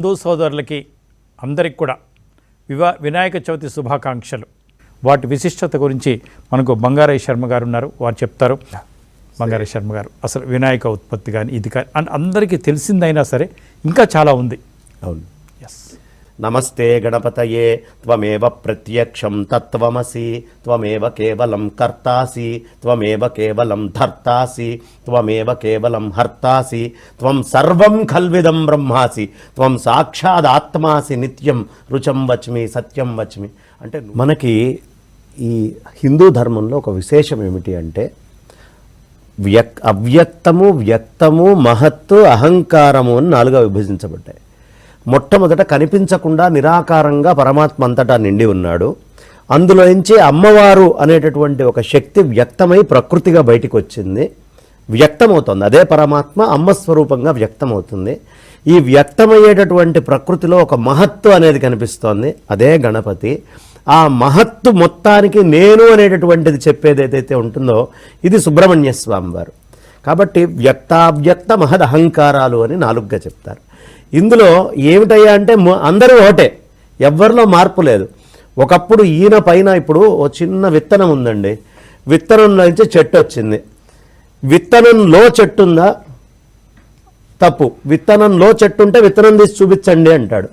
హిందూ సోదరులకి అందరికి కూడా వివా వినాయక చవితి శుభాకాంక్షలు. వాటి విశిష్టత గురించి మనకు బంగారయ్య శర్మ గారు ఉన్నారు. వారు చెప్తారు. బంగారయ్య శర్మ గారు అసలు వినాయక ఉత్పత్తి కానీ ఇది కానీ అందరికీ తెలిసిందైనా సరే ఇంకా చాలా ఉంది. అవును. నమస్తే గణపతయే త్వమేవ ప్రత్యక్షం తత్వమసి త్వమేవ కేవలం కర్తాసి త్వమేవ కేవలం ధర్తాసి త్వమేవ కేవలం హర్తాసి త్వం సర్వం ఖల్విదం బ్రహ్మాసి త్వం సాక్షాదాత్మాసి నిత్యం రుచం వచ్మి సత్యం వచ్మి. అంటే మనకి ఈ హిందూ ధర్మంలో ఒక విశేషం ఏమిటి అంటే వ్యక్ అవ్యక్తము వ్యక్తము మహత్తు అహంకారము అని నాలుగా విభజించబడ్డాయి. మొట్టమొదట కనిపించకుండా నిరాకారంగా పరమాత్మ అంతటా నిండి ఉన్నాడు. అందులోంచి అమ్మవారు అనేటటువంటి ఒక శక్తి వ్యక్తమై ప్రకృతిగా బయటికి వచ్చింది వ్యక్తమవుతుంది. అదే పరమాత్మ అమ్మ స్వరూపంగా వ్యక్తమవుతుంది. ఈ వ్యక్తమయ్యేటటువంటి ప్రకృతిలో ఒక మహత్తు అనేది కనిపిస్తోంది. అదే గణపతి. ఆ మహత్తు మొత్తానికి నేను అనేటటువంటిది చెప్పేది ఏదైతే ఉంటుందో ఇది సుబ్రహ్మణ్య స్వామి వారు. కాబట్టి వ్యక్తావ్యక్త మహద్ అహంకారాలు అని నాలుగుగా చెప్తారు. ఇందులో ఏమిటయ్యా అంటే అందరూ ఒకటే. ఎవ్వరిలో మార్పు లేదు. ఒకప్పుడు ఈయన పైన ఇప్పుడు ఓ చిన్న విత్తనం ఉందండి. విత్తనంలో నుంచి చెట్టు వచ్చింది. విత్తనంలో చెట్టు ఉందా? తప్పు. విత్తనంలో చెట్టు ఉంటే విత్తనం తీసి చూపించండి అంటాడు.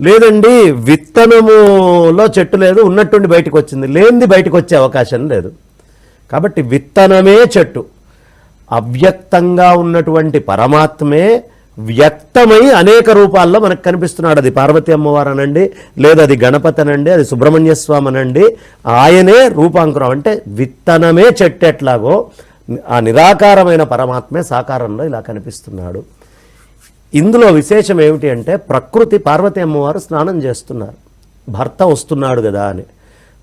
లేదండి విత్తనములో చెట్టు లేదు ఉన్నట్టుండి బయటకు వచ్చింది. లేనిది బయటకు వచ్చే అవకాశం లేదు. కాబట్టి విత్తనమే చెట్టు. అవ్యక్తంగా ఉన్నటువంటి పరమాత్మే వ్యక్తమై అనేక రూపాల్లో మనకు కనిపిస్తున్నాడు. అది పార్వతి అమ్మవారు అనండి లేదా అది గణపతి అనండి అది సుబ్రహ్మణ్య స్వామి అనండి ఆయనే రూపాంకురం. అంటే విత్తనమే చెట్టు ఎట్లాగో ఆ నిరాకారమైన పరమాత్మే సాకారంలో ఇలా కనిపిస్తున్నాడు. ఇందులో విశేషం ఏమిటి అంటే ప్రకృతి పార్వతి అమ్మవారు స్నానం చేస్తున్నారు. భర్త వస్తున్నాడు కదా అని.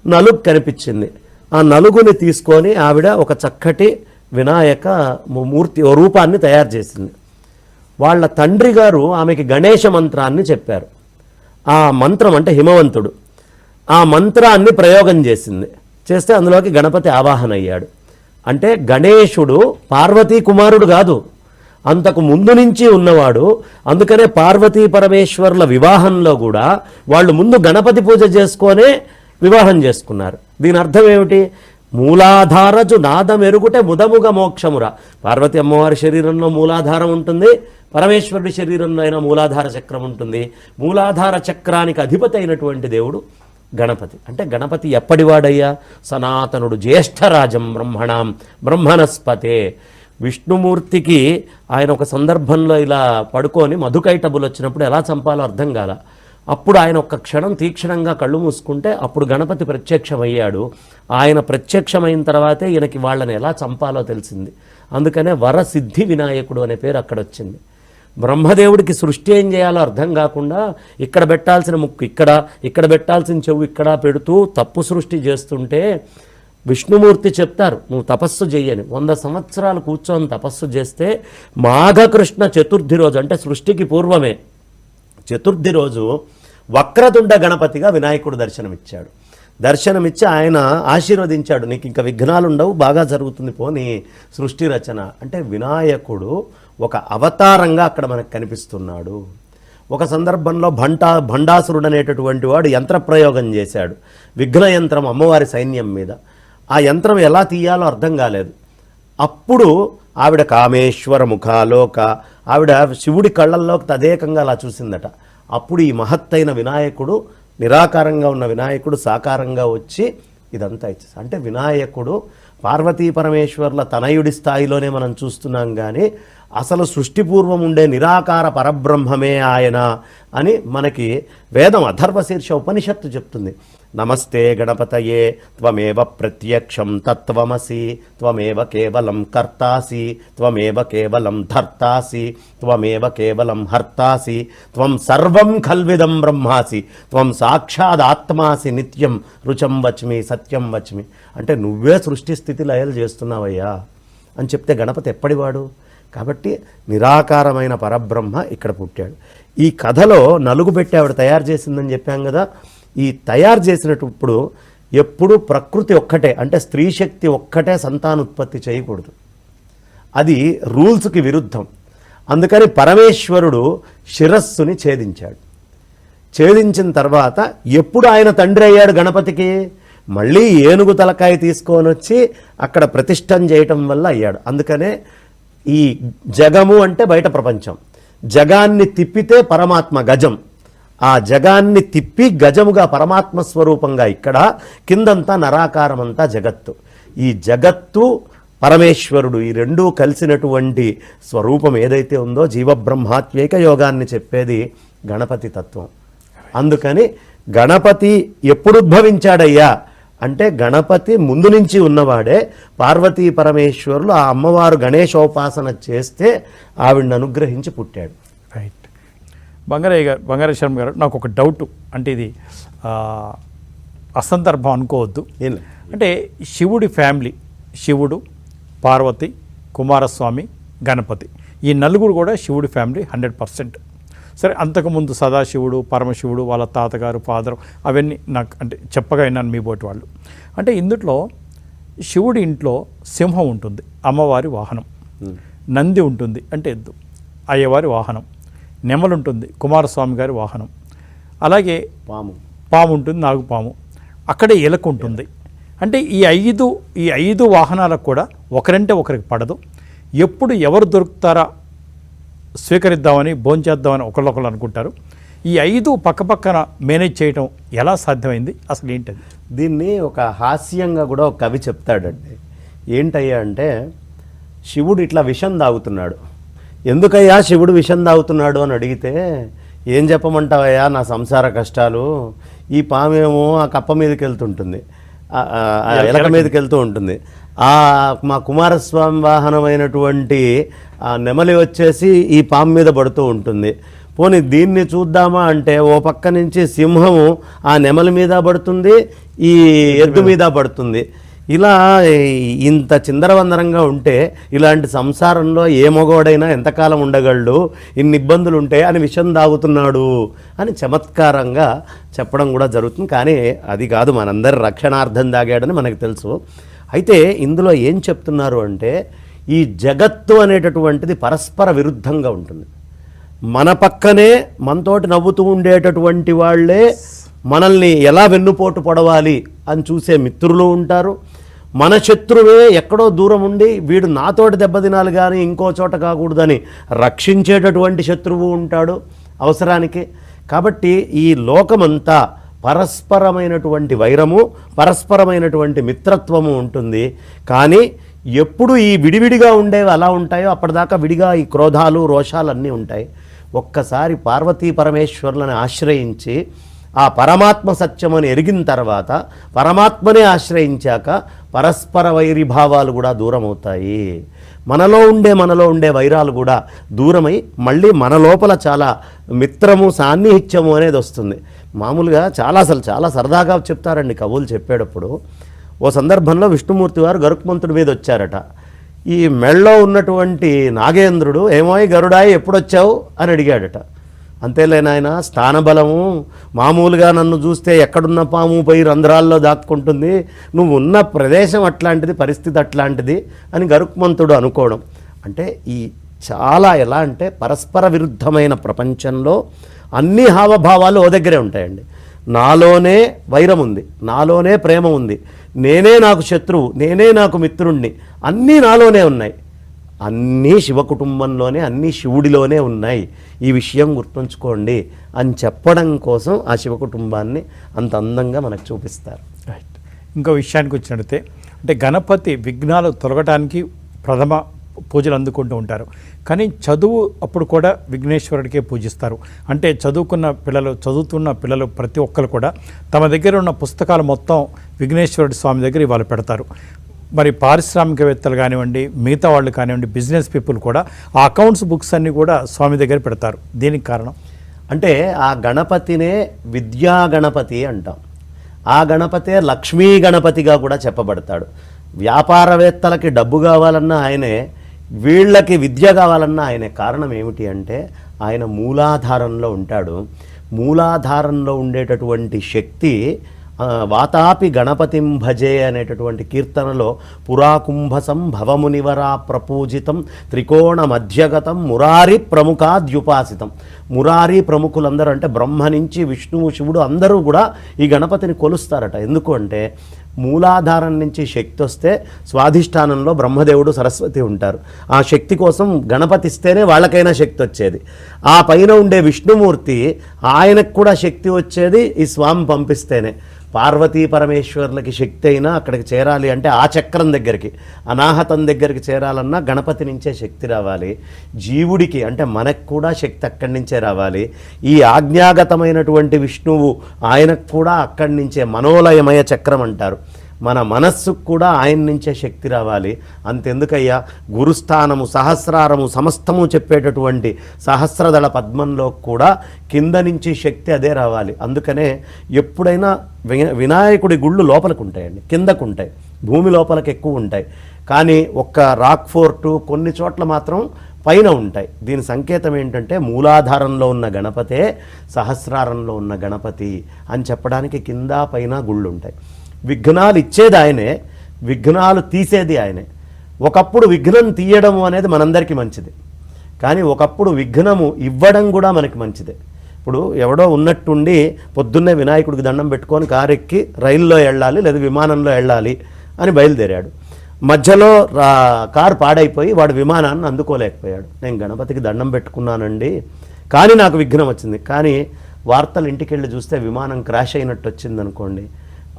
నలుగు కనిపించింది. ఆ నలుగుని తీసుకొని ఆవిడ ఒక చక్కటి వినాయక మూర్తి ఓ రూపాన్ని తయారు చేసింది. వాళ్ళ తండ్రి గారు ఆమెకి గణేష మంత్రాన్ని చెప్పారు. ఆ మంత్రం అంటే హిమవంతుడు. ఆ మంత్రాన్ని ప్రయోగం చేసింది. చేస్తే అందులోకి గణపతి ఆవాహన అయ్యాడు అంటే గణేశుడు పార్వతీ కుమారుడు కాదు. అంతకు ముందు నుంచి ఉన్నవాడు. అందుకనే పార్వతీ పరమేశ్వర్ల వివాహంలో కూడా వాళ్ళు ముందు గణపతి పూజ చేసుకొనే వివాహం చేసుకున్నారు. దీని అర్థం ఏమిటి? మూలాధారజు నాదమెరుగుటే ముదముగ మోక్షమురా. పార్వతి అమ్మవారి శరీరంలో మూలాధారం ఉంటుంది పరమేశ్వరుడి శరీరంలో అయినా మూలాధార చక్రం ఉంటుంది. మూలాధార చక్రానికి అధిపతి అయినటువంటి దేవుడు గణపతి. అంటే గణపతి ఎప్పటివాడయ్యా? సనాతనుడు జ్యేష్ఠరాజం బ్రహ్మణాం బ్రహ్మణస్పతే. విష్ణుమూర్తికి ఆయన ఒక సందర్భంలో ఇలా పడుకొని మధుకైటబులు వచ్చినప్పుడు ఎలా చంపాలో అర్థం కాల. అప్పుడు ఆయన ఒక్క క్షణం తీక్షణంగా కళ్ళు మూసుకుంటే అప్పుడు గణపతి ప్రత్యక్షమయ్యాడు. ఆయన ప్రత్యక్షమైన తర్వాతే ఈయనకి వాళ్ళని ఎలా చంపాలో తెలిసింది. అందుకనే వరసిద్ధి వినాయకుడు అనే పేరు అక్కడ వచ్చింది బ్రహ్మదేవుడికి సృష్టి ఏం చేయాలో అర్థం కాకుండా ఇక్కడ పెట్టాల్సిన ముక్కు ఇక్కడ ఇక్కడ పెట్టాల్సిన చెవు ఇక్కడ పెడుతూ తప్పు సృష్టి చేస్తుంటే విష్ణుమూర్తి చెప్తారు నువ్వు తపస్సు చెయ్యని. వంద సంవత్సరాలు కూర్చొని తపస్సు చేస్తే మాఘకృష్ణ చతుర్థి రోజు అంటే సృష్టికి పూర్వమే. చతుర్థి రోజు వక్రదుండ గణపతిగా వినాయకుడు దర్శనమిచ్చాడు. దర్శనమిచ్చి ఆయన ఆశీర్వదించాడు. నీకు ఇంకా విఘ్నాలు ఉండవు బాగా జరుగుతుంది పోనీ సృష్టి రచన. అంటే వినాయకుడు ఒక అవతారంగా అక్కడ మనకు కనిపిస్తున్నాడు. ఒక సందర్భంలో భంటా భండాసురుడు అనేటటువంటి వాడు యంత్రప్రయోగం చేశాడు. విఘ్న యంత్రం అమ్మవారి సైన్యం మీద. ఆ యంత్రం ఎలా తీయాలో అర్థం కాలేదు. అప్పుడు ఆవిడ కామేశ్వర ముఖాలోక ఆవిడ శివుడి కళ్ళల్లోకి తదేకంగా అలా చూసిందట. అప్పుడు ఈ మహత్తైన వినాయకుడు నిరాకారంగా ఉన్న వినాయకుడు సాకారంగా వచ్చి ఇదంతా ఇచ్చేసి అంటే వినాయకుడు పార్వతీ పరమేశ్వర్ల తనయుడి స్థాయిలోనే మనం చూస్తున్నాం కానీ అసలు సృష్టి పూర్వం ఉండే నిరాకార పరబ్రహ్మమే ఆయన అని మనకి వేదం అధర్వశీర్ష ఉపనిషత్తు చెప్తుంది. నమస్తే గణపతయే త్వమేవ ప్రత్యక్షం తత్వమసి త్వమేవ కేవలం కర్తాసి త్వమేవ కేవలం ధర్తాసి త్వమేవ కేవలం హర్తాసి త్వం సర్వం ఖల్విదం బ్రహ్మాసి త్వం సాక్షాదాత్మాసి నిత్యం రుచం వచ్మి సత్యం వచ్మి. అంటే నువ్వే సృష్టి స్థితి లయలు చేస్తున్నావయ్యా అని చెప్తే గణపతి ఎప్పటివాడు? కాబట్టి నిరాకారమైన పరబ్రహ్మ ఇక్కడ పుట్టాడు. ఈ కథలో నలుగు పెట్టి ఆవిడ తయారు చేసిందని చెప్పాం కదా ఈ తయారు చేసినప్పుడు ఎప్పుడు ప్రకృతి ఒక్కటే అంటే స్త్రీ శక్తి ఒక్కటే సంతానోత్పత్తి చేయకూడదు. అది రూల్స్కి విరుద్ధం. అందుకని పరమేశ్వరుడు శిరస్సుని ఛేదించాడు. ఛేదించిన తర్వాత ఎప్పుడు ఆయన తండ్రి అయ్యాడు గణపతికి? మళ్ళీ ఏనుగు తలకాయ తీసుకొని వచ్చి అక్కడ ప్రతిష్టం చేయటం వల్ల అయ్యాడు. అందుకనే ఈ జగము అంటే బయట ప్రపంచం. జగాన్ని తిప్పితే పరమాత్మ గజం. ఆ జగాన్ని తిప్పి గజముగా పరమాత్మ స్వరూపంగా ఇక్కడ కిందంతా నరాకారమంతా జగత్తు. ఈ జగత్తు పరమేశ్వరుడు ఈ రెండూ కలిసినటువంటి స్వరూపం ఏదైతే ఉందో జీవబ్రహ్మాత్మేక యోగాన్ని చెప్పేది గణపతి తత్వం. అందుకని గణపతి ఎప్పుడు ఉద్భవించాడయ్యా? అంటే గణపతి ముందు నుంచి ఉన్నవాడే పార్వతీ పరమేశ్వరులు ఆ అమ్మవారు గణేశోపాసన చేస్తే ఆవిడ్ని అనుగ్రహించి పుట్టాడు. రైట్ బంగారయ్య గారు బంగారయ్య శర్మ గారు నాకు ఒక డౌట్. అంటే ఇది అసందర్భం అనుకోవద్దు. అంటే శివుడి ఫ్యామిలీ శివుడు పార్వతి కుమారస్వామి గణపతి ఈ నలుగురు కూడా శివుడి ఫ్యామిలీ హండ్రెడ్ పర్సెంట్. సరే అంతకుముందు సదాశివుడు పరమశివుడు వాళ్ళ తాతగారు ఫాదర్ అవన్నీ నాకు అంటే చెప్పగా విన్నాను మీ బోటి వాళ్ళు. అంటే ఇందుట్లో శివుడి ఇంట్లో సింహం ఉంటుంది అమ్మవారి వాహనం. నంది ఉంటుంది అంటే ఎద్దు అయ్యవారి వాహనం. నెమలు ఉంటుంది కుమారస్వామి గారి వాహనం. అలాగే పాము. పాము ఉంటుంది నాగుపాము అక్కడే ఎలక ఉంటుంది. అంటే ఈ ఐదు ఈ ఐదు వాహనాలకు కూడా ఒకరంటే ఒకరికి పడదు. ఎప్పుడు ఎవరు దొరుకుతారా స్వీకరిద్దామని భోంచేద్దామని ఒకళ్ళొకళ్ళు అనుకుంటారు. ఈ ఐదు పక్కపక్కన మేనేజ్ చేయటం ఎలా సాధ్యమైంది? అసలు ఏంటది? దీన్ని ఒక హాస్యంగా కూడా ఒక కవి చెప్తాడండి. ఏంటయ్యా అంటే శివుడు ఇట్లా విషం తాగుతున్నాడు. ఎందుకయ్యా శివుడు విషం తాగుతున్నాడు అని అడిగితే ఏం చెప్పమంటావయ్యా నా సంసార కష్టాలు? ఈ పామేమో ఆ కప్ప మీదకి వెళ్తుంటుంది ఎలక మీదకి వెళ్తూ ఉంటుంది. ఆ మా కుమారస్వామి వాహనమైనటువంటి ఆ నెమలి వచ్చేసి ఈ పాము మీద పడుతూ ఉంటుంది. పోనీ దీన్ని చూద్దామా అంటే ఓ పక్క నుంచి సింహము ఆ నెమలి మీద పడుతుంది ఈ ఎద్దు మీద పడుతుంది. ఇలా ఇంత చిందరవందరంగా ఉంటే ఇలాంటి సంసారంలో ఏ మగవాడైనా ఎంతకాలం ఉండగలడు? ఇన్ని ఇబ్బందులు ఉంటే అని విషం తాగుతున్నాడు అని చమత్కారంగా చెప్పడం కూడా జరుగుతుంది. కానీ అది కాదు మనందరి రక్షణార్థం తాగాడని మనకు తెలుసు. అయితే ఇందులో ఏం చెప్తున్నారు అంటే ఈ జగత్తు అనేటటువంటిది పరస్పర విరుద్ధంగా ఉంటుంది. మన పక్కనే మనతోటి నవ్వుతూ ఉండేటటువంటి వాళ్ళే మనల్ని ఎలా వెన్నుపోటు పొడవాలి అని చూసే మిత్రులు ఉంటారు. మన శత్రువే ఎక్కడో దూరం ఉండి వీడు నాతోటి దెబ్బతినాలి కానీ ఇంకో చోట కాకూడదని రక్షించేటటువంటి శత్రువు ఉంటాడు అవసరానికి. కాబట్టి ఈ లోకమంతా పరస్పరమైనటువంటి వైరము పరస్పరమైనటువంటి మిత్రత్వము ఉంటుంది. కానీ ఎప్పుడు ఈ విడివిడిగా ఉండేవి అలా ఉంటాయో అప్పటిదాకా విడిగా ఈ క్రోధాలు రోషాలు అన్నీ ఉంటాయి. ఒక్కసారి పార్వతీ పరమేశ్వరులను ఆశ్రయించి ఆ పరమాత్మ సత్యమని ఎరిగిన తర్వాత పరమాత్మనే ఆశ్రయించాక పరస్పర వైరిభావాలు కూడా దూరం అవుతాయి మనలో ఉండే మనలో ఉండే వైరాలు కూడా దూరమై మళ్ళీ మన లోపల చాలా మిత్రము సాన్నిహిత్యము అనేది వస్తుంది. మామూలుగా చాలా అసలు చాలా సరదాగా చెప్తారండి కవులు చెప్పేటప్పుడు. ఓ సందర్భంలో విష్ణుమూర్తి వారు గరుక్మంతుడి మీద వచ్చారట. ఈ మెళ్ళలో ఉన్నటువంటి నాగేంద్రుడు ఏమోయ్ గరుడాయి ఎప్పుడొచ్చావు? అని అడిగాడట. అంతేలే నాయన స్థానబలము మామూలుగా నన్ను చూస్తే ఎక్కడున్న పాము పోయి రంధ్రాల్లో దాక్కుంటుంది. నువ్వు ఉన్న ప్రదేశం అట్లాంటిది పరిస్థితి అట్లాంటిది అని గరుక్మంతుడు అనుకోవడం. అంటే ఈ చాలా ఎలా అంటే పరస్పర విరుద్ధమైన ప్రపంచంలో అన్ని హావభావాలు ఓ దగ్గరే ఉంటాయండి. నాలోనే వైరం ఉంది నాలోనే ప్రేమ ఉంది నేనే నాకు శత్రువు నేనే నాకు మిత్రుణ్ణి అన్నీ నాలోనే ఉన్నాయి. అన్నీ శివ కుటుంబంలోనే అన్నీ శివుడిలోనే ఉన్నాయి. ఈ విషయం గుర్తుంచుకోండి అని చెప్పడం కోసం ఆ శివ కుటుంబాన్ని అంత అందంగా మనకు చూపిస్తారు. రైట్ ఇంకో విషయానికి వచ్చినట్టే అంటే గణపతి విఘ్నాలు తొలగటానికి ప్రథమ పూజలు అందుకుంటూ ఉంటారు. కానీ చదువు అప్పుడు కూడా విఘ్నేశ్వరుడికే పూజిస్తారు. అంటే చదువుకున్న పిల్లలు చదువుతున్న పిల్లలు ప్రతి ఒక్కరు కూడా తమ దగ్గర ఉన్న పుస్తకాలు మొత్తం విఘ్నేశ్వరుడి స్వామి దగ్గర ఇవాళ పెడతారు. మరి పారిశ్రామికవేత్తలు కానివ్వండి మిగతా వాళ్ళు కానివ్వండి బిజినెస్ పీపుల్ కూడా ఆ అకౌంట్స్ బుక్స్ అన్నీ కూడా స్వామి దగ్గర పెడతారు. దీనికి కారణం? అంటే ఆ గణపతినే విద్యా గణపతి అంటాం. ఆ గణపతే లక్ష్మీ గణపతిగా కూడా చెప్పబడతాడు. వ్యాపారవేత్తలకి డబ్బు కావాలన్నా ఆయనే వీళ్ళకి విద్య కావాలన్నా ఆయనే. కారణం ఏమిటి అంటే ఆయన మూలాధారంలో ఉంటాడు. మూలాధారంలో ఉండేటటువంటి శక్తి వాతాపి గణపతిం భజే అనేటటువంటి కీర్తనలో పురాకుంభ సంభవమునివరా ప్రపూజితం త్రికోణ మధ్యగతం మురారి ప్రముఖాద్యుపాసితం. మురారి ప్రముఖులందరూ అంటే బ్రహ్మ నుంచి విష్ణువు శివుడు అందరూ కూడా ఈ గణపతిని కొలుస్తారట. ఎందుకు అంటే మూలాధారం నుంచి శక్తి వస్తే స్వాధిష్టానంలో బ్రహ్మదేవుడు సరస్వతి ఉంటారు. ఆ శక్తి కోసం గణపతి ఇస్తేనే వాళ్ళకైనా శక్తి వచ్చేది. ఆ పైన ఉండే విష్ణుమూర్తి ఆయనకు కూడా శక్తి వచ్చేది ఈ స్వామి పంపిస్తేనే. పార్వతీ పరమేశ్వర్లకి శక్తి అయినా అక్కడికి చేరాలి అంటే ఆ చక్రం దగ్గరికి అనాహతం దగ్గరికి చేరాలన్నా గణపతి నుంచే శక్తి రావాలి. జీవుడికి అంటే మనకు కూడా శక్తి అక్కడి నుంచే రావాలి. ఈ ఆజ్ఞాగతమైనటువంటి విష్ణువు ఆయనకు కూడా అక్కడి నుంచే మనోలయమయ చక్రం అంటారు. మన మనస్సుకు కూడా ఆయన నుంచే శక్తి రావాలి. అంతెందుకయ్యా? గురుస్థానము సహస్రారము సమస్తము చెప్పేటటువంటి సహస్రదళ పద్మంలో కూడా కింద నుంచి శక్తి అదే రావాలి. అందుకనే ఎప్పుడైనా వినాయకుడి గుళ్ళు లోపలికి ఉంటాయండి కిందకు ఉంటాయి భూమి లోపలికి ఎక్కువ ఉంటాయి కానీ ఒక్క రాక్ ఫోర్టు కొన్ని చోట్ల మాత్రం పైన ఉంటాయి. దీని సంకేతం ఏంటంటే మూలాధారంలో ఉన్న గణపతే సహస్రారంలో ఉన్న గణపతి అని చెప్పడానికి కింద పైన గుళ్ళు ఉంటాయి విఘ్నాలు ఇచ్చేది ఆయనే విఘ్నాలు తీసేది ఆయనే. ఒకప్పుడు విఘ్నం తీయడం అనేది మనందరికీ మంచిది. కానీ ఒకప్పుడు విఘ్నము ఇవ్వడం కూడా మనకి మంచిదే. ఇప్పుడు ఎవడో ఉన్నట్టుండి పొద్దున్నే వినాయకుడికి దండం పెట్టుకొని కారు ఎక్కి రైల్లో వెళ్ళాలి లేదా విమానంలో వెళ్ళాలి అని బయలుదేరాడు. మధ్యలో రా- కారు పాడైపోయి వాడు విమానాన్ని అందుకోలేకపోయాడు. నేను గణపతికి దండం పెట్టుకున్నానండి కానీ నాకు విఘ్నం వచ్చింది. కానీ వార్తలు ఇంటికి వెళ్ళి చూస్తే విమానం క్రాష్ అయినట్టు వచ్చింది అనుకోండి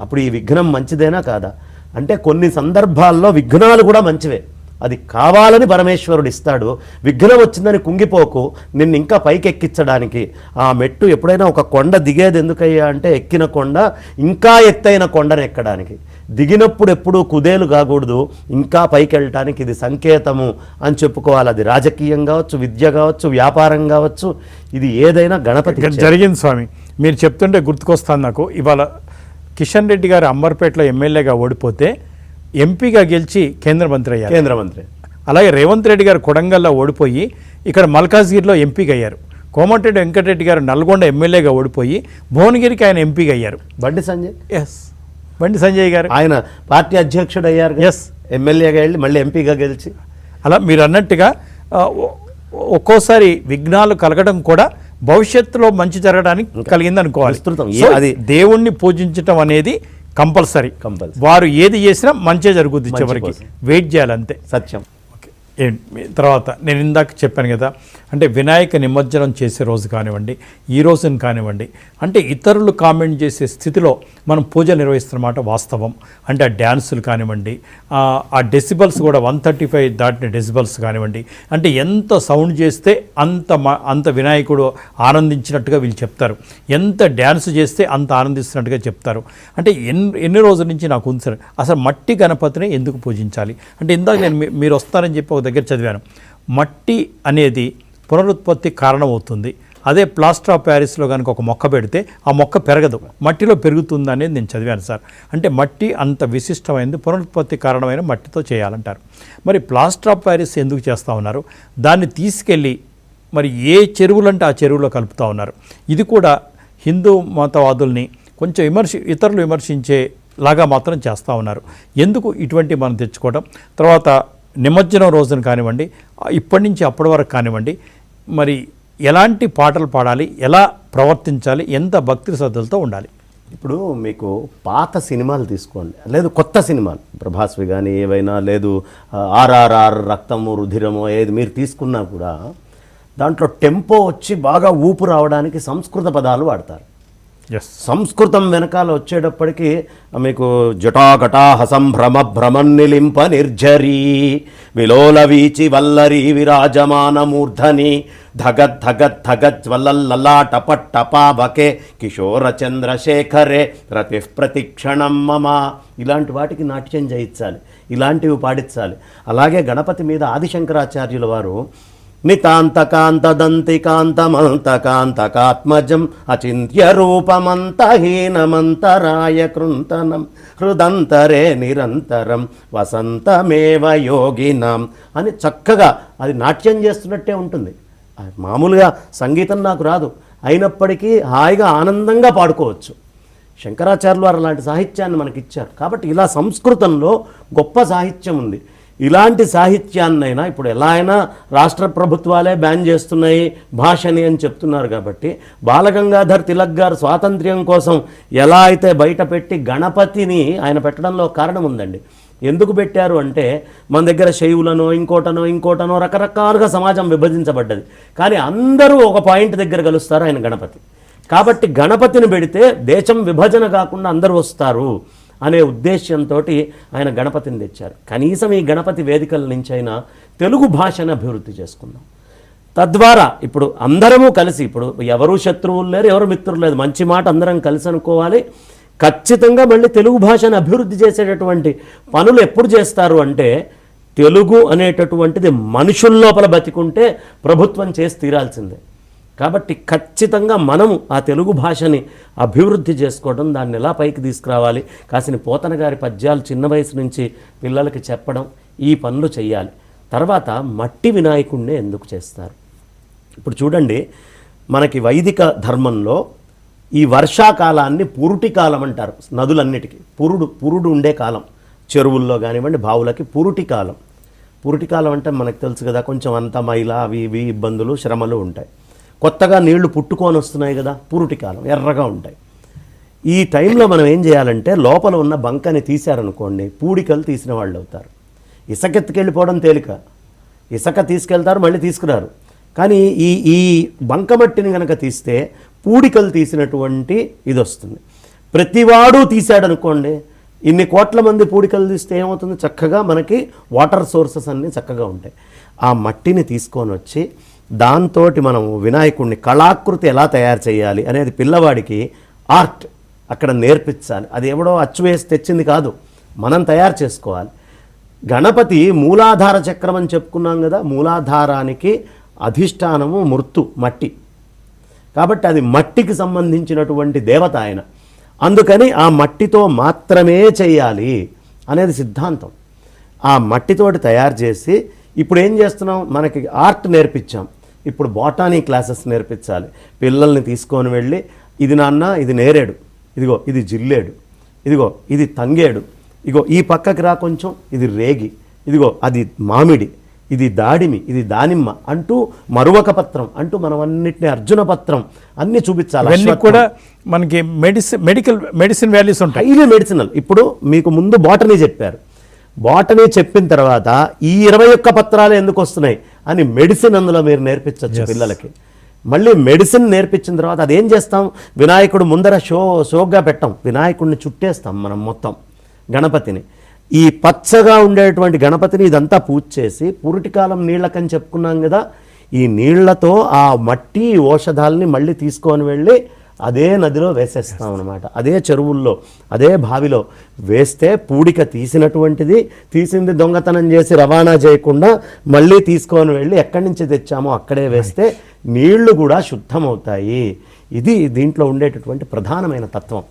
అప్పుడు ఈ విఘ్నం మంచిదేనా కాదా? అంటే కొన్ని సందర్భాల్లో విఘ్నాలు కూడా మంచివే. అది కావాలని పరమేశ్వరుడు ఇస్తాడు. విఘ్నం వచ్చిందని కుంగిపోకు. నిన్ను ఇంకా పైకి ఎక్కించడానికి ఆ మెట్టు ఎప్పుడైనా ఒక కొండ దిగేది ఎందుకయ్యా అంటే ఎక్కిన కొండ ఇంకా ఎత్తైన కొండను ఎక్కడానికి. దిగినప్పుడు ఎప్పుడూ కుదేలు కాకూడదు. ఇంకా పైకి వెళ్ళటానికి ఇది సంకేతము అని చెప్పుకోవాలి. అది రాజకీయం కావచ్చు విద్య కావచ్చు వ్యాపారం కావచ్చు. ఇది ఏదైనా గణపతి జరిగింది స్వామి. మీరు చెప్తుంటే గుర్తుకొస్తాను నాకు. ఇవాళ కిషన్ రెడ్డి గారు అంబర్పేటలో ఎమ్మెల్యేగా ఓడిపోతే ఎంపీగా గెలిచి కేంద్ర మంత్రి అయ్యారు. కేంద్ర మంత్రి. అలాగే రేవంత్ రెడ్డి గారు కొడంగల్లో ఓడిపోయి ఇక్కడ మల్కాజ్గిరిలో ఎంపీగా అయ్యారు. కోమటిరెడ్డి వెంకటరెడ్డి గారు నల్గొండ ఎమ్మెల్యేగా ఓడిపోయి భువనగిరికి ఆయన ఎంపీగా అయ్యారు. బండి సంజయ్? ఎస్ బండి సంజయ్ గారు. ఆయన పార్టీ అధ్యక్షుడు అయ్యారు Yes. ఎమ్మెల్యేగా వెళ్ళి మళ్ళీ ఎంపీగా గెలిచి? అలా మీరు అన్నట్టుగా ఒక్కోసారి విఘ్నాలు కలగడం కూడా భవిష్యత్తులో మంచి జరగడానికి కలిగింది అనుకోవాలి అది- దేవుణ్ణి పూజించటం అనేది కంపల్సరీ. వారు ఏది చేసినా మంచి జరుగుద్ది చివరికి. వెయిట్ చేయాలి అంతే సత్యం. తర్వాత నేను ఇందాక చెప్పాను కదా అంటే వినాయక నిమజ్జనం చేసే రోజు కానివ్వండి ఈ రోజున కానివ్వండి అంటే ఇతరులు కామెంట్ చేసే స్థితిలో మనం పూజ నిర్వహిస్తున్నమాట వాస్తవం. అంటే ఆ డ్యాన్సులు కానివ్వండి ఆ, డెసిబల్స్ కూడా వన్ థర్టీ ఫైవ్ దాటిన డెసిబల్స్ కానివ్వండి అంటే ఎంత సౌండ్ చేస్తే అంత అంత వినాయకుడు ఆనందించినట్టుగా వీళ్ళు చెప్తారు. ఎంత డ్యాన్స్ చేస్తే అంత ఆనందిస్తున్నట్టుగా చెప్తారు. అంటే ఎన్ని ఎన్ని రోజుల నుంచి నాకు ఉంది సార్? అసలు మట్టి గణపతిని ఎందుకు పూజించాలి? అంటే ఇందాక నేను మీ- మీరు వస్తారని చెప్పి ఒక దగ్గర చదివాను. మట్టి అనేది పునరుత్పత్తి కారణమవుతుంది. అదే ప్లాస్టర్ ఆఫ్ ప్యారిస్లో కనుక ఒక మొక్క పెడితే ఆ మొక్క పెరగదు. మట్టిలో పెరుగుతుంది అనేది నేను చదివాను సార్. అంటే మట్టి అంత విశిష్టమైనది పునరుత్పత్తి కారణమైన మట్టితో చేయాలంటారు. మరి ప్లాస్టర్ ఆఫ్ ప్యారిస్ ఎందుకు చేస్తూ ఉన్నారు? దాన్ని తీసుకెళ్ళి మరి ఏ చెరువులంటే ఆ చెరువులో కలుపుతూ ఉన్నారు? ఇది కూడా హిందూ మతవాదుల్ని కొంచెం విమర్శ ఇతరులు విమర్శించే లాగా మాత్రం చేస్తూ ఉన్నారు. ఎందుకు ఇటువంటి మనం తెచ్చుకోవడం తర్వాత నిమజ్జనం రోజున కానివ్వండి ఇప్పటి నుంచి అప్పటి వరకు కానివ్వండి మరి ఎలాంటి పాటలు పాడాలి ఎలా ప్రవర్తించాలి ఎంత భక్తి శ్రద్ధలతో ఉండాలి? ఇప్పుడు మీకు పాత సినిమాలు తీసుకోండి. లేదు కొత్త సినిమాలు. ప్రభాస్వి కానీ ఏవైనా లేదు ఆర్ఆర్ఆర్ రక్తము రుధిరము ఏది మీరు తీసుకున్నా కూడా దాంట్లో టెంపో వచ్చి బాగా ఊపు రావడానికి సంస్కృత పదాలు వాడతారు. సంస్కృతం వెనకాల వచ్చేటప్పటికి మీకు జటాకటా హసంభ్రమ భ్రమన్నిలింప నిర్జరీ విలోల వీచి వల్లరి విరాజమాన మూర్ధని ధగత్ ధగత్ ధగత్ వల్లల్లాట బకే కిషోర చంద్రశేఖరే రతి ప్రతిక్షణం మమ. ఇలాంటి వాటికి నాట్యం చేయించాలి ఇలాంటివి పాడించాలి అలాగే గణపతి మీద ఆదిశంకరాచార్యుల వారు నితాంతకాంతదంతికాంతమంతకాంతకాత్మజం అచింత్య రూపమంతహీనమంతరాయ కృంతనం హృదంతరే నిరంతరం వసంతమేవ యోగినాం అని చక్కగా అది నాట్యం చేస్తున్నట్టే ఉంటుంది. మామూలుగా సంగీతం నాకు రాదు. అయినప్పటికీ హాయిగా ఆనందంగా పాడుకోవచ్చు. శంకరాచార్యులు వారు అలాంటి సాహిత్యాన్ని మనకిచ్చారు. కాబట్టి ఇలా సంస్కృతంలో గొప్ప సాహిత్యం ఉంది. ఇలాంటి సాహిత్యాన్నైనా ఇప్పుడు ఎలా అయినా రాష్ట్ర ప్రభుత్వాలే బ్యాన్ చేస్తున్నాయి భాషని అని చెప్తున్నారు కాబట్టి బాలగంగాధర్ తిలక్ గారు స్వాతంత్ర్యం కోసం ఎలా అయితే బయట పెట్టి గణపతిని ఆయన పెట్టడంలో కారణం ఉందండి. ఎందుకు పెట్టారు అంటే మన దగ్గర శైవులనో ఇంకోటనో ఇంకోటనో రకరకాలుగా సమాజం విభజించబడ్డది. కానీ అందరూ ఒక పాయింట్ దగ్గర కలుస్తారు ఆయన గణపతి. కాబట్టి గణపతిని పెడితే దేశం విభజన కాకుండా అందరూ వస్తారు. అనే ఉద్దేశ్యంతో ఆయన గణపతిని తెచ్చారు. కనీసం ఈ గణపతి వేదికల నుంచి అయినా తెలుగు భాషను అభివృద్ధి చేసుకుందాం. తద్వారా ఇప్పుడు అందరము కలిసి ఇప్పుడు ఎవరు శత్రువులు లేరు ఎవరు మిత్రులు లేదు మంచి మాట అందరం కలిసి అనుకోవాలి. ఖచ్చితంగా మళ్ళీ తెలుగు భాషను అభివృద్ధి చేసేటటువంటి పనులు ఎప్పుడు చేస్తారు అంటే తెలుగు అనేటటువంటిది మనుషుల లోపల బతికుంటే ప్రభుత్వం చేసి తీరాల్సిందే. కాబట్టి ఖచ్చితంగా మనము ఆ తెలుగు భాషని అభివృద్ధి చేసుకోవడం దాన్ని ఎలా పైకి తీసుకురావాలి కాసిన పోతన గారి పద్యాలు చిన్న వయసు నుంచి పిల్లలకి చెప్పడం ఈ పనులు చేయాలి తర్వాత మట్టి వినాయకుడినే ఎందుకు చేస్తారు? ఇప్పుడు చూడండి మనకి వైదిక ధర్మంలో ఈ వర్షాకాలాన్ని పురుటి కాలం అంటారు నదులన్నిటికీ. పురుడు పురుడు ఉండే కాలం. చెరువుల్లో కానివ్వండి బావులకి పురుటి కాలం. పురుటి కాలం అంటే మనకు తెలుసు కదా కొంచెం అంత మైల అవి ఇవి ఇబ్బందులు శ్రమలు ఉంటాయి. కొత్తగా నీళ్ళు పుట్టుకొని వస్తున్నాయి కదా పురుటి కాలం ఎర్రగా ఉంటాయి. ఈ టైంలో మనం ఏం చేయాలంటే లోపల ఉన్న బంకని తీశారనుకోండి పూడికలు తీసిన వాళ్ళు అవుతారు. ఇసకెత్తుకెళ్ళిపోవడం తేలిక. ఇసక తీసుకెళ్తారు మళ్ళీ తీసుకురారు. కానీ ఈ ఈ బంకమట్టిని కనుక తీస్తే పూడికలు తీసినటువంటి ఇది వస్తుంది. ప్రతివాడు తీశాడనుకోండి ఇన్ని కోట్ల మంది పూడికలు తీస్తే ఏమవుతుంది? చక్కగా మనకి వాటర్ సోర్సెస్ అన్నీ చక్కగా ఉంటాయి. ఆ మట్టిని తీసుకొని వచ్చి దాంతో మనం వినాయకుడిని కళాకృతి ఎలా తయారు చేయాలి అనేది పిల్లవాడికి ఆర్ట్ అక్కడ నేర్పించాలి. అది ఎవడో అచ్చు వేసి తెచ్చింది కాదు. మనం తయారు చేసుకోవాలి. గణపతి మూలాధార చక్రం అని చెప్పుకున్నాం కదా మూలాధారానికి అధిష్టానము మృత్తు మట్టి. కాబట్టి అది మట్టికి సంబంధించినటువంటి దేవత ఆయన. అందుకని ఆ మట్టితో మాత్రమే చేయాలి అనేది సిద్ధాంతం. ఆ మట్టితోటి తయారు చేసి ఇప్పుడు ఏం చేస్తున్నాం? మనకి ఆర్ట్ నేర్పించాం. ఇప్పుడు బాటానీ క్లాసెస్ నేర్పించాలి. పిల్లల్ని తీసుకొని వెళ్ళి ఇది నాన్న ఇది నేరేడు. ఇదిగో ఇది జిల్లేడు. ఇదిగో ఇది తంగేడు. ఇదిగో ఈ పక్కకి రా కొంచెం. ఇది రేగి. ఇదిగో అది మామిడి. ఇది దాడిమి. ఇది దానిమ్మ. అంటూ మరువక పత్రం అంటూ మనం అన్నిటిని అర్జున పత్రం అన్ని చూపించాలి. అశ్వత్థం. కూడా మనకి మెడిసిన్ మెడికల్ మెడిసిన్ వాల్యూస్ ఉంటాయి. హైలీ మెడిసినల్ ఇప్పుడు మీకు ముందు బాటనీ చెప్పారు. బాటనీ చెప్పిన తర్వాత ఈ ఇరవై ఒక్క పత్రాలు ఎందుకు వస్తున్నాయి? అని మెడిసిన్ అందులో మీరు నేర్పించవచ్చు పిల్లలకి. మళ్ళీ మెడిసిన్ నేర్పించిన తర్వాత అదేం చేస్తాం? వినాయకుడు ముందర షో షోగా పెట్టాం. వినాయకుడిని చుట్టేస్తాం మనం మొత్తం గణపతిని. ఈ పచ్చగా ఉండేటువంటి గణపతిని ఇదంతా పూజ చేసి పురుటికాలం నీళ్ళకని చెప్పుకున్నాం కదా ఈ నీళ్ళతో ఆ మట్టి ఔషధాలని మళ్ళీ తీసుకొని వెళ్ళి అదే నదిలో వేసేస్తాం అనమాట అదే చెరువుల్లో అదే బావిలో వేస్తే పూడిక తీసినటువంటిది తీసింది దొంగతనం చేసి రవాణా చేయకుండా మళ్ళీ తీసుకొని వెళ్ళి ఎక్కడి నుంచి తెచ్చామో అక్కడే వేస్తే నీళ్ళు కూడా శుద్ధమవుతాయి. ఇది దీంట్లో ఉండేటటువంటి ప్రధానమైన తత్వం.